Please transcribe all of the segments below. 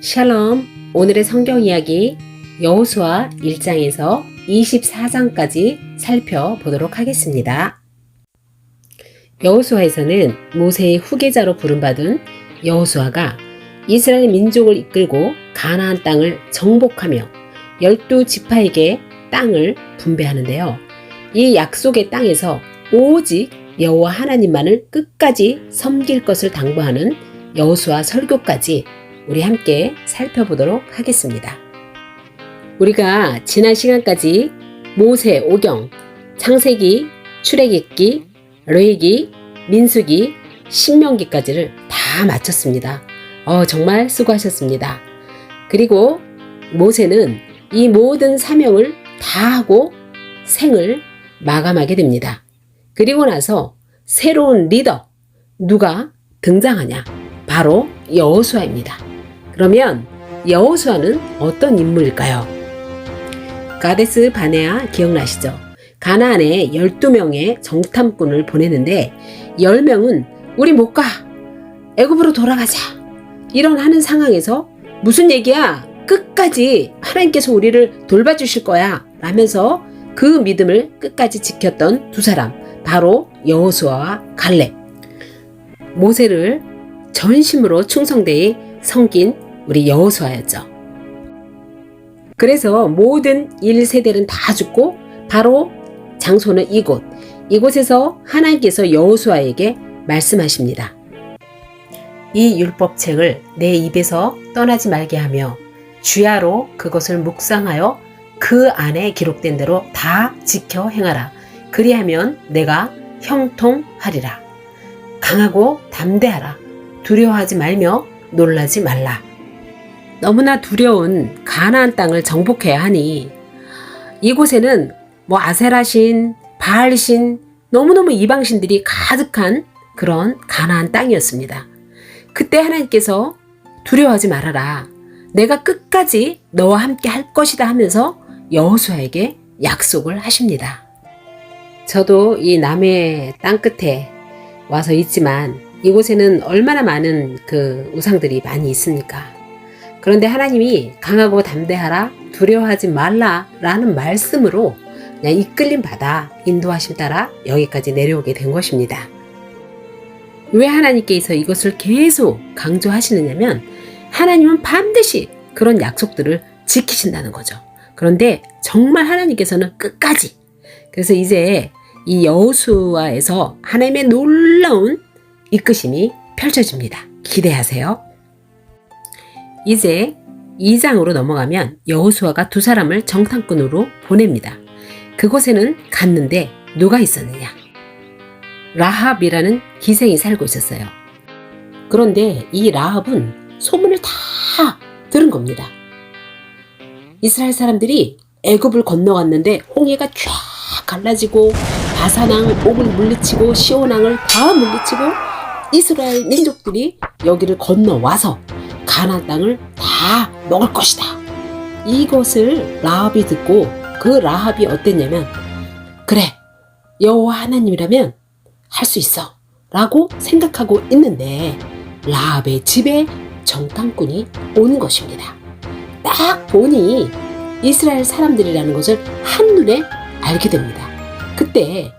샬롬 오늘의 성경 이야기 여호수아 1장에서 24장까지 살펴보도록 하겠습니다. 여호수아에서는 모세의 후계자로 부름받은 여호수아가 이스라엘 민족을 이끌고 가나안 땅을 정복하며 열두 지파에게 땅을 분배하는데요. 이 약속의 땅에서 오직 여호와 하나님만을 끝까지 섬길 것을 당부하는 여호수아 설교까지 우리 함께 살펴보도록 하겠습니다. 우리가 지난 시간까지 모세 오경, 창세기, 출애굽기, 레위기, 민수기, 신명기까지를 다 마쳤습니다. 어, 정말 수고하셨습니다. 그리고 모세는 이 모든 사명을 다 하고 생을 마감하게 됩니다. 그리고 나서 새로운 리더 누가 등장하냐? 바로 여호수아입니다. 그러면 여호수아는 어떤 인물일까요? 가데스 바네아 기억나시죠? 가나안에 12명의 정탐꾼을 보내는데 10명은 우리 못 가. 애굽으로 돌아가자. 이런 하는 상황에서 무슨 얘기야? 끝까지 하나님께서 우리를 돌봐주실 거야. 라면서 그 믿음을 끝까지 지켰던 두 사람. 바로 여호수아와 갈렙. 모세를 전심으로 충성되이 섬긴 우리 여호수아였죠. 그래서 모든 1세대는 다 죽고 바로 장소는 이곳. 이곳에서 하나님께서 여호수아에게 말씀하십니다. 이 율법책을 내 입에서 떠나지 말게 하며 주야로 그것을 묵상하여 그 안에 기록된 대로 다 지켜 행하라. 그리하면 내가 형통하리라. 강하고 담대하라. 두려워하지 말며 놀라지 말라. 너무나 두려운 가나안 땅을 정복해야 하니 이곳에는 뭐 아세라신, 바알신, 너무너무 이방신들이 가득한 그런 가나안 땅이었습니다. 그때 하나님께서 두려워하지 말아라. 내가 끝까지 너와 함께 할 것이다 하면서 여호수아에게 약속을 하십니다. 저도 이 남해 땅 끝에 와서 있지만 이곳에는 얼마나 많은 그 우상들이 많이 있습니까? 그런데 하나님이 강하고 담대하라, 두려워하지 말라 라는 말씀으로 그냥 이끌림 받아 인도하심 따라 여기까지 내려오게 된 것입니다. 왜 하나님께서 이것을 계속 강조하시느냐면 하나님은 반드시 그런 약속들을 지키신다는 거죠. 그런데 정말 하나님께서는 끝까지 그래서 이제 이 여호수아에서 하나님의 놀라운 이끄심이 펼쳐집니다. 기대하세요. 이제 2장으로 넘어가면 여호수아가 두 사람을 정탐꾼으로 보냅니다. 그곳에는 갔는데 누가 있었느냐? 라합이라는 기생이 살고 있었어요. 그런데 이 라합은 소문을 다 들은 겁니다. 이스라엘 사람들이 애굽을 건너갔는데 홍해가 쫙 갈라지고 바사낭 옥을 물리치고 시온왕을 다 물리치고 이스라엘 민족들이 여기를 건너와서 가나안 땅을 다 먹을 것이다. 이것을 라합이 듣고 그 라합이 어땠냐면 그래 여호와 하나님이라면 할 수 있어 라고 생각하고 있는데 라합의 집에 정탐꾼이 온 것입니다. 딱 보니 이스라엘 사람들이라는 것을 한눈에 알게 됩니다. 그때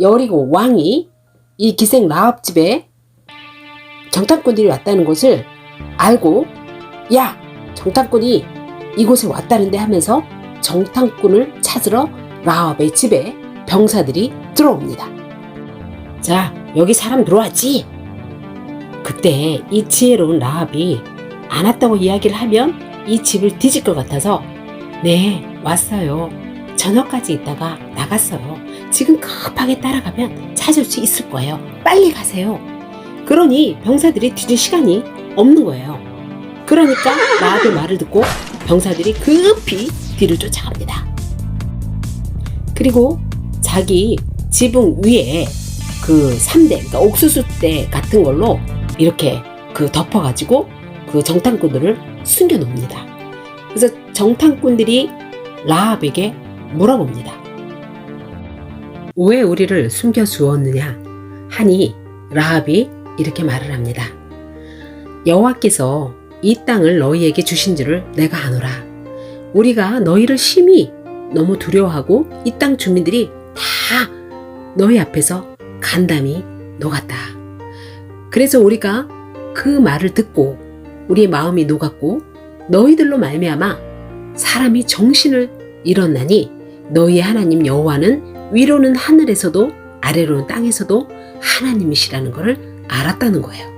여리고 왕이 이 기생 라합 집에 정탐꾼들이 왔다는 것을 알고 야 정탐꾼이 이곳에 왔다는데 하면서 정탐꾼을 찾으러 라합의 집에 병사들이 들어옵니다. 자 여기 사람 들어왔지? 그때 이 지혜로운 라합이 안 왔다고 이야기를 하면 이 집을 뒤질 것 같아서 네 왔어요. 저녁까지 있다가 나갔어요. 지금 급하게 따라가면 찾을 수 있을 거예요. 빨리 가세요. 그러니 병사들이 뒤질 시간이 없는 거예요. 그러니까 라합의 말을 듣고 병사들이 급히 뒤를 쫓아갑니다. 그리고 자기 지붕 위에 그 3대, 그러니까 옥수수대 같은 걸로 이렇게 그 덮어가지고 그 정탐꾼들을 숨겨놓습니다. 그래서 정탐꾼들이 라합에게 물어봅니다. 왜 우리를 숨겨 주었느냐? 하니 라합이 이렇게 말을 합니다. 여호와께서 이 땅을 너희에게 주신 줄을 내가 아노라. 우리가 너희를 심히 너무 두려워하고 이 땅 주민들이 다 너희 앞에서 간담이 녹았다. 그래서 우리가 그 말을 듣고 우리의 마음이 녹았고 너희들로 말미암아 사람이 정신을 잃었나니 너희의 하나님 여호와는 위로는 하늘에서도 아래로는 땅에서도 하나님이시라는 것을 알았다는 거예요.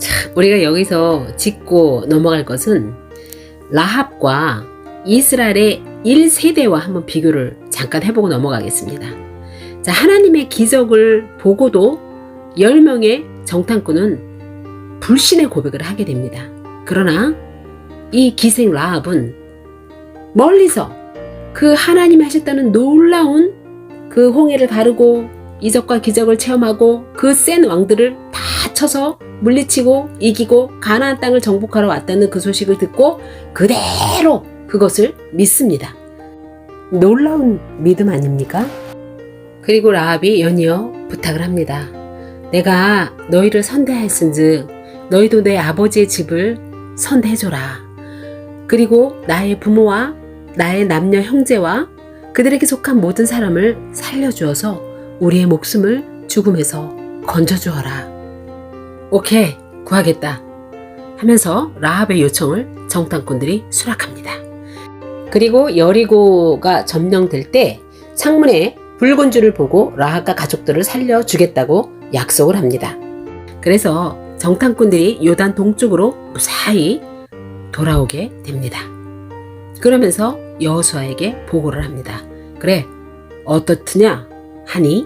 자, 우리가 여기서 짚고 넘어갈 것은 라합과 이스라엘의 1세대와 한번 비교를 잠깐 해보고 넘어가겠습니다. 자, 하나님의 기적을 보고도 10명의 정탐꾼은 불신의 고백을 하게 됩니다. 그러나 이 기생 라합은 멀리서 그 하나님이 하셨다는 놀라운 그 홍해를 가르고 이적과 기적을 체험하고 그 센 왕들을 다 쳐서 물리치고 이기고 가나안 땅을 정복하러 왔다는 그 소식을 듣고 그대로 그것을 믿습니다. 놀라운 믿음 아닙니까? 그리고 라합이 연이어 부탁을 합니다. 내가 너희를 선대하였은즉 너희도 내 아버지의 집을 선대해줘라. 그리고 나의 부모와 나의 남녀 형제와 그들에게 속한 모든 사람을 살려주어서 우리의 목숨을 죽음에서 건져주어라. 오케이, 구하겠다. 하면서 라합의 요청을 정탐꾼들이 수락합니다. 그리고 여리고가 점령될 때 창문에 붉은 줄을 보고 라합과 가족들을 살려주겠다고 약속을 합니다. 그래서 정탐꾼들이 요단 동쪽으로 무사히 돌아오게 됩니다. 그러면서 여호수아에게 보고를 합니다. 그래, 어떻느냐 하니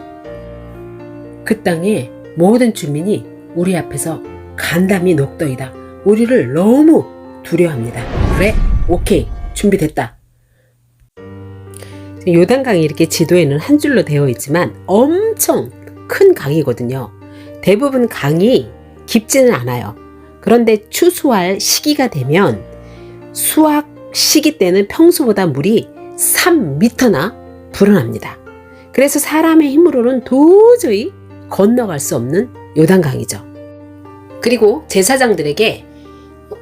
그 땅의 모든 주민이 우리 앞에서 간담이 녹더이다. 우리를 너무 두려워합니다. 그래, 오케이, 준비됐다. 요단강이 이렇게 지도에는 한 줄로 되어 있지만 엄청 큰 강이거든요. 대부분 강이 깊지는 않아요. 그런데 추수할 시기가 되면 수확 시기 때는 평소보다 물이 3m나 불어납니다. 그래서 사람의 힘으로는 도저히 건너갈 수 없는 요단강이죠. 그리고 제사장들에게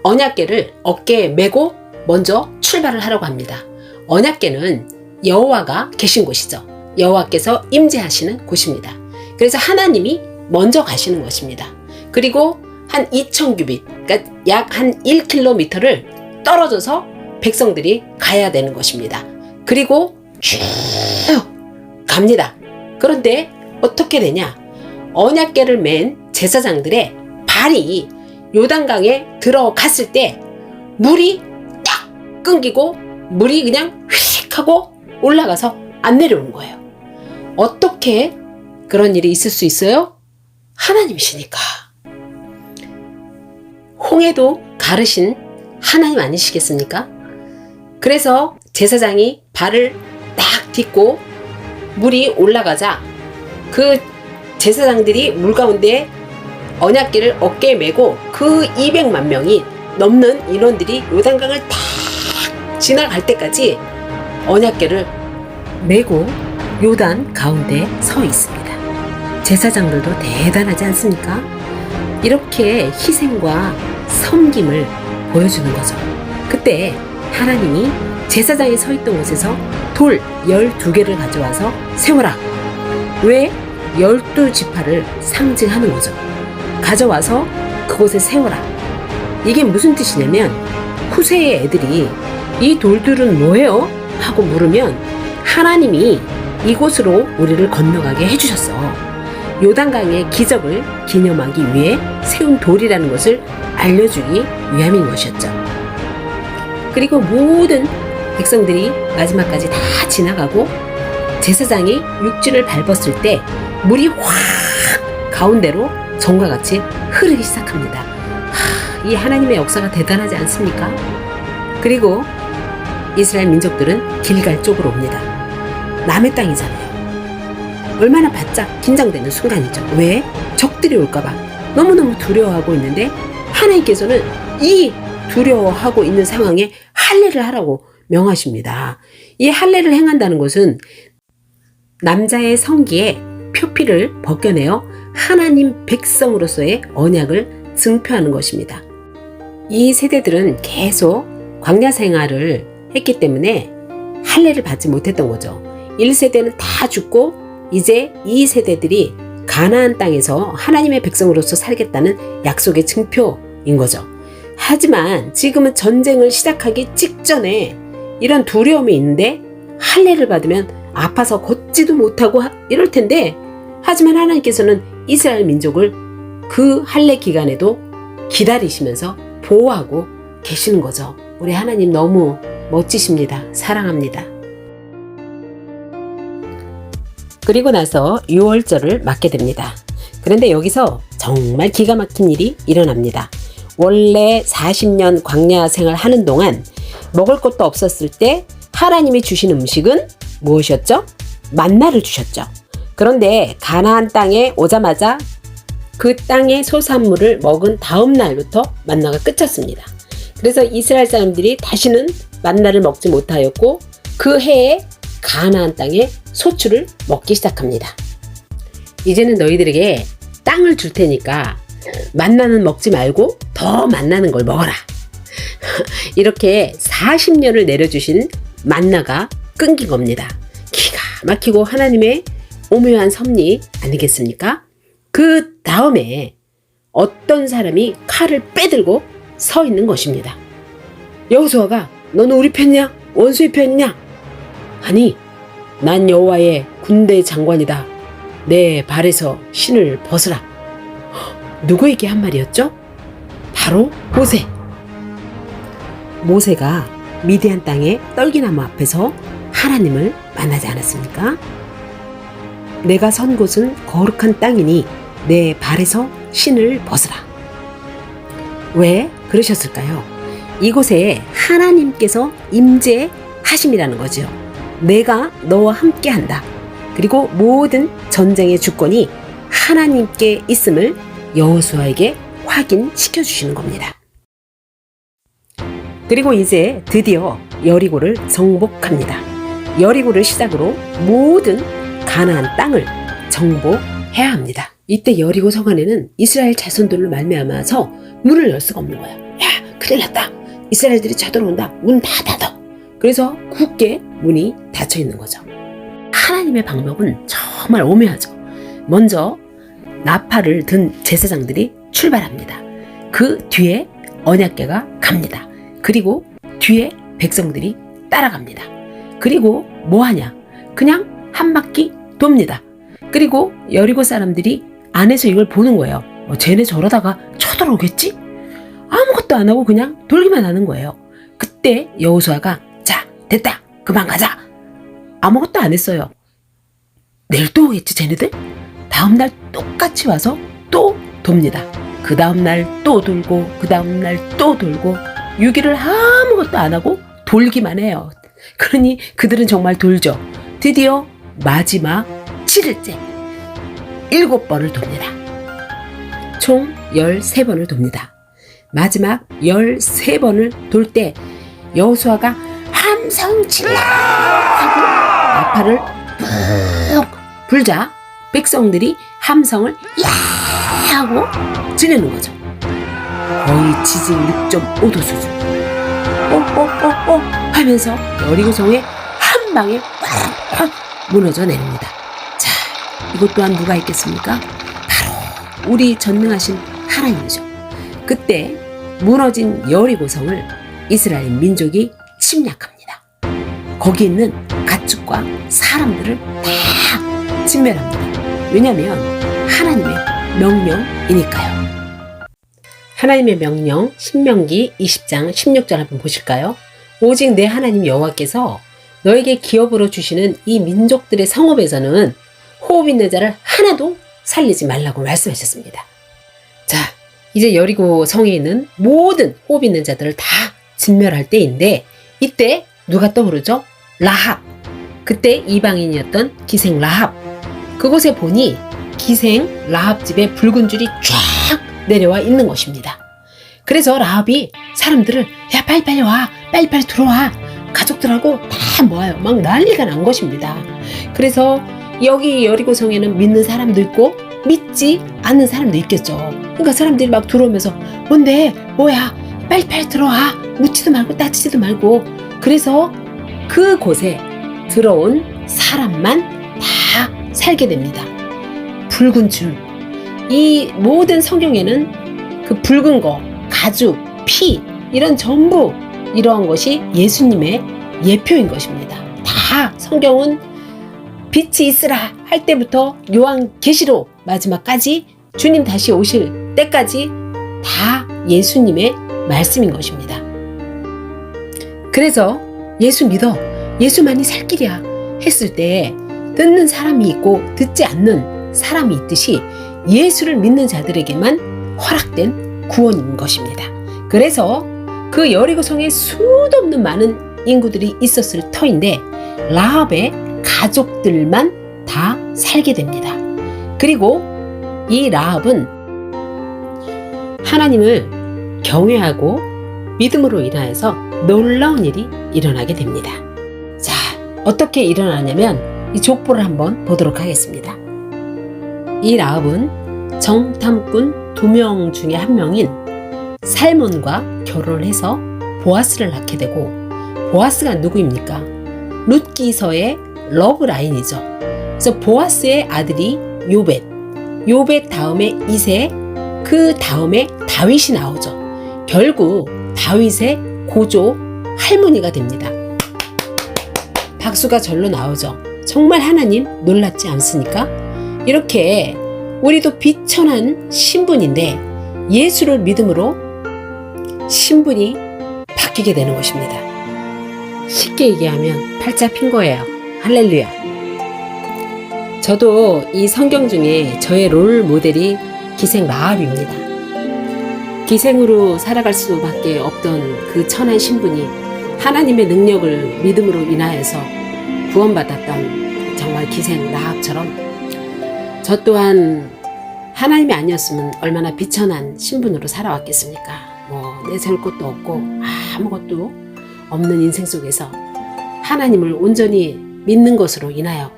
언약계를 어깨에 메고 먼저 출발을 하라고 합니다. 언약계는 여호와가 계신 곳이죠. 여호와께서 임재하시는 곳입니다. 그래서 하나님이 먼저 가시는 것입니다. 그리고 한 2,000규빗, 그러니까 약 한 1km를 떨어져서 백성들이 가야 되는 것입니다. 그리고 쭉 갑니다. 그런데 어떻게 되냐? 언약계를 맨 제사장들의 발이 요단강에 들어갔을 때 물이 딱 끊기고 물이 그냥 휙 하고 올라가서 안 내려오는 거예요. 어떻게 그런 일이 있을 수 있어요? 하나님이시니까. 홍해도 가르신 하나님 아니시겠습니까? 그래서 제사장이 발을 딱 딛고 물이 올라가자 그 제사장들이 물 가운데 언약계를 어깨에 메고 그 200만 명이 넘는 인원들이 요단강을 딱 지나갈 때까지 언약계를 메고 요단 가운데 서 있습니다. 제사장들도 대단하지 않습니까? 이렇게 희생과 섬김을 보여주는 거죠. 그때 하나님이 제사장이 서 있던 곳에서 돌 12개를 가져와서 세워라. 왜? 12지파를 상징하는 거죠. 가져와서 그곳에 세워라. 이게 무슨 뜻이냐면 후세의 애들이 이 돌들은 뭐예요? 하고 물으면 하나님이 이곳으로 우리를 건너가게 해주셨어. 요단강의 기적을 기념하기 위해 세운 돌이라는 것을 알려주기 위함인 것이었죠. 그리고 모든 백성들이 마지막까지 다 지나가고 제사장이 육지를 밟았을 때 물이 확 가운데로 정과 같이 흐르기 시작합니다. 하, 이 하나님의 역사가 대단하지 않습니까? 그리고 이스라엘 민족들은 길갈 쪽으로 옵니다. 남의 땅이잖아요. 얼마나 바짝 긴장되는 순간이죠. 왜? 적들이 올까봐 너무너무 두려워하고 있는데 하나님께서는 이 두려워하고 있는 상황에 할례를 하라고 명하십니다. 이 할례를 행한다는 것은 남자의 성기에 표피를 벗겨내어 하나님 백성으로서의 언약을 증표하는 것입니다. 이 세대들은 계속 광야 생활을 했기 때문에 할례를 받지 못했던 거죠. 1세대는 다 죽고 이제 2세대들이 가나안 땅에서 하나님의 백성으로서 살겠다는 약속의 증표인 거죠. 하지만 지금은 전쟁을 시작하기 직전에 이런 두려움이 있는데 할례를 받으면 아파서 걷지도 못하고 하- 이럴 텐데 하지만 하나님께서는 이스라엘 민족을 그 할례 기간에도 기다리시면서 보호하고 계시는 거죠. 우리 하나님 너무 멋지십니다. 사랑합니다. 그리고 나서 6월절을 맞게 됩니다. 그런데 여기서 정말 기가 막힌 일이 일어납니다. 원래 40년 광야 생활 하는 동안 먹을 것도 없었을 때 하나님이 주신 음식은 무엇이었죠? 만나를 주셨죠. 그런데 가나안 땅에 오자마자 그 땅의 소산물을 먹은 다음 날부터 만나가 끝쳤습니다. 그래서 이스라엘 사람들이 다시는 만나를 먹지 못하였고 그 해에 가나안 땅에 소출을 먹기 시작합니다. 이제는 너희들에게 땅을 줄 테니까 만나는 먹지 말고 더 만나는 걸 먹어라. 이렇게 40년을 내려주신 만나가 끊긴 겁니다. 기가 막히고 하나님의 오묘한 섭리 아니겠습니까? 그 다음에 어떤 사람이 칼을 빼들고 서 있는 것입니다. 여호수아가 너는 우리 편이냐? 원수의 편이냐? 아니, 난 여호와의 군대 장관이다. 내 발에서 신을 벗으라. 헉, 누구에게 한 말이었죠? 바로 모세. 모세가 미디안 땅의 떨기나무 앞에서 하나님을 만나지 않았습니까? 내가 선 곳은 거룩한 땅이니 내 발에서 신을 벗으라. 왜 그러셨을까요? 이곳에 하나님께서 임재하심이라는 거죠. 내가 너와 함께 한다. 그리고 모든 전쟁의 주권이 하나님께 있음을 여호수아에게 확인시켜 주시는 겁니다. 그리고 이제 드디어 여리고를 정복합니다. 여리고를 시작으로 모든 가나안 땅을 정복해야 합니다. 이때 여리고 성안에는 이스라엘 자손들로 말미암아서 문을 열 수가 없는 거야. 야, 큰일 났다. 이스라엘들이 쳐들어온다. 문 다 닫아. 그래서 굳게 문이 닫혀 있는 거죠. 하나님의 방법은 정말 오묘하죠. 먼저 나팔을 든 제사장들이 출발합니다. 그 뒤에 언약궤가 갑니다. 그리고 뒤에 백성들이 따라갑니다. 그리고 뭐 하냐? 그냥 한 바퀴 돕니다. 그리고 여리고 사람들이 안에서 이걸 보는 거예요. 어, 쟤네 저러다가 쳐들어오겠지? 아무것도 안 하고 그냥 돌기만 하는 거예요. 그때 여호수아가 자 됐다 그만 가자 아무것도 안 했어요. 내일 또 오겠지 쟤네들? 다음 날 똑같이 와서 또 돕니다. 그 다음 날 또 돌고 그 다음 날 또 돌고 6일을 아무것도 안 하고 돌기만 해요. 그러니 그들은 정말 돌죠. 드디어 마지막 7일째 일곱 번을 돕니다. 총 13번을 돕니다. 마지막 13번을 돌 때 여호수아가 함성 질러 하고 나팔을 푹 불자 백성들이 함성을 야 하고 지내는 거죠. 거의 지진 6.5도 수준. 뽀뽀뽀뽀 하면서 여리고성에 한 방에 확 무너져 내립니다. 자, 이것 또한 누가 있겠습니까? 바로 우리 전능하신 하나님이죠. 그때 무너진 여리고성을 이스라엘 민족이 침략합니다. 거기 있는 가축과 사람들을 다 진멸합니다. 왜냐하면 하나님의 명령이니까요. 하나님의 명령 신명기 20장 16절 한번 보실까요? 오직 내 하나님 여호와께서 너에게 기업으로 주시는 이 민족들의 성읍에서는 호흡 있는 자를 하나도 살리지 말라고 말씀하셨습니다. 자, 이제 여리고 성에 있는 모든 호흡 있는 자들을 다 진멸할 때인데 이때 누가 떠오르죠? 라합. 그때 이방인이었던 기생 라합. 그곳에 보니 기생 라합 집에 붉은 줄이 쫙 내려와 있는 것입니다. 그래서 라합이 사람들을 야 빨리빨리 와 빨리빨리 들어와 가족들하고 다 모아요 막 난리가 난 것입니다. 그래서 여기 여리고성에는 믿는 사람도 있고 믿지 않는 사람도 있겠죠. 그러니까 사람들이 막 들어오면서 뭔데 뭐야 빨리빨리 들어와. 묻지도 말고 따지지도 말고. 그래서 그곳에 들어온 사람만 다 살게 됩니다. 붉은 줄. 이 모든 성경에는 그 붉은 거, 가죽, 피, 이런 전부 이러한 것이 예수님의 예표인 것입니다. 다 성경은 빛이 있으라 할 때부터 요한 계시록 마지막까지 주님 다시 오실 때까지 다 예수님의 말씀인 것입니다. 그래서 예수 믿어 예수만이 살 길이야 했을 때 듣는 사람이 있고 듣지 않는 사람이 있듯이 예수를 믿는 자들에게만 허락된 구원인 것입니다. 그래서 그 여리고 성에 수도 없는 많은 인구들이 있었을 터인데 라합의 가족들만 다 살게 됩니다. 그리고 이 라합은 하나님을 경외하고 믿음으로 인하여서 놀라운 일이 일어나게 됩니다. 자, 어떻게 일어나냐면 이 족보를 한번 보도록 하겠습니다. 이 라합은 정탐꾼 두 명 중에 한 명인 살몬과 결혼을 해서 보아스를 낳게 되고 보아스가 누구입니까? 룻기서의 러브 라인이죠. 그래서 보아스의 아들이 요벳, 요벳 다음에 이세, 그 다음에 다윗이 나오죠. 결국 다윗의 고조 할머니가 됩니다. 박수가 절로 나오죠. 정말 하나님 놀랍지 않습니까? 이렇게 우리도 비천한 신분인데 예수를 믿음으로 신분이 바뀌게 되는 것입니다. 쉽게 얘기하면 팔자 핀 거예요. 할렐루야. 저도 이 성경 중에 저의 롤 모델이 기생 라합입니다. 기생으로 살아갈 수밖에 없던 그 천한 신분이 하나님의 능력을 믿음으로 인하여서 구원받았던 정말 기생 라합처럼 저 또한 하나님이 아니었으면 얼마나 비천한 신분으로 살아왔겠습니까? 뭐 내세울 것도 없고 아무것도 없는 인생 속에서 하나님을 온전히 믿는 것으로 인하여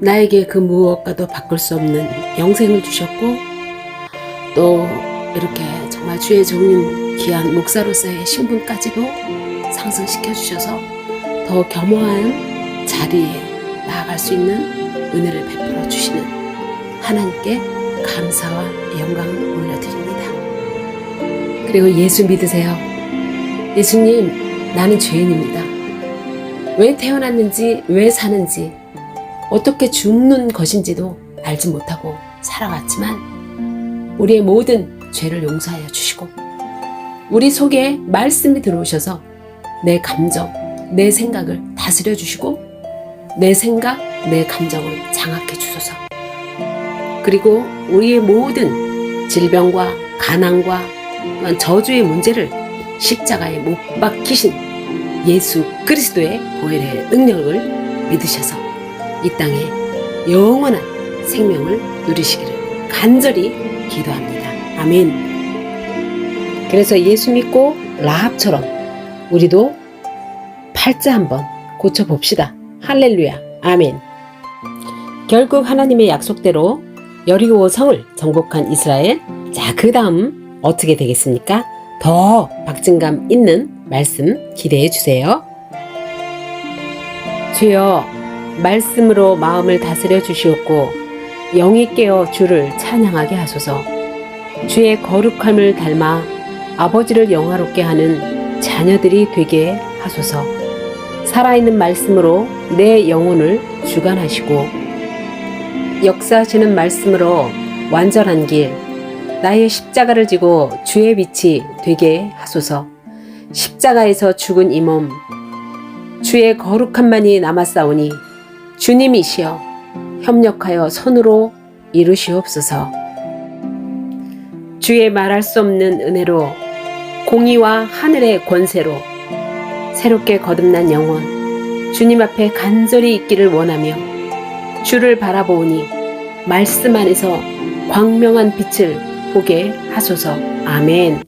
나에게 그 무엇과도 바꿀 수 없는 영생을 주셨고 또 이렇게 정말 주의 종인 귀한 목사로서의 신분까지도 상승시켜 주셔서 더 겸허한 자리에 나아갈 수 있는 은혜를 베풀어 주시는 하나님께 감사와 영광을 올려드립니다. 그리고 예수 믿으세요. 예수님, 나는 죄인입니다. 왜 태어났는지, 왜 사는지, 어떻게 죽는 것인지도 알지 못하고 살아왔지만, 우리의 모든 죄를 용서하여 주시고, 우리 속에 말씀이 들어오셔서 내 감정, 내 생각을 다스려 주시고, 내 생각, 내 감정을 장악해 주소서. 그리고 우리의 모든 질병과 가난과 저주의 문제를 십자가에 못 박히신 예수 그리스도의 보혈의 능력을 믿으셔서 이 땅에 영원한 생명을 누리시기를 간절히 기도합니다. 아멘. 그래서 예수 믿고 라합처럼 우리도 팔자 한번 고쳐봅시다. 할렐루야. 아멘. 결국 하나님의 약속대로 여리고 성을 정복한 이스라엘. 자, 그 다음 어떻게 되겠습니까? 더 박진감 있는 말씀 기대해 주세요. 주여, 말씀으로 마음을 다스려 주시옵고, 영이 깨어 주를 찬양하게 하소서. 주의 거룩함을 닮아 아버지를 영화롭게 하는 자녀들이 되게 하소서. 살아있는 말씀으로 내 영혼을 주관하시고, 역사하시는 말씀으로 완전한 길, 나의 십자가를 지고 주의 빛이 되게 하소서. 십자가에서 죽은 이 몸, 주의 거룩함만이 남았사오니 주님이시여 협력하여 손으로 이루시옵소서. 주의 말할 수 없는 은혜로 공의와 하늘의 권세로 새롭게 거듭난 영혼 주님 앞에 간절히 있기를 원하며 주를 바라보니 말씀 안에서 광명한 빛을 보게 하소서. 아멘.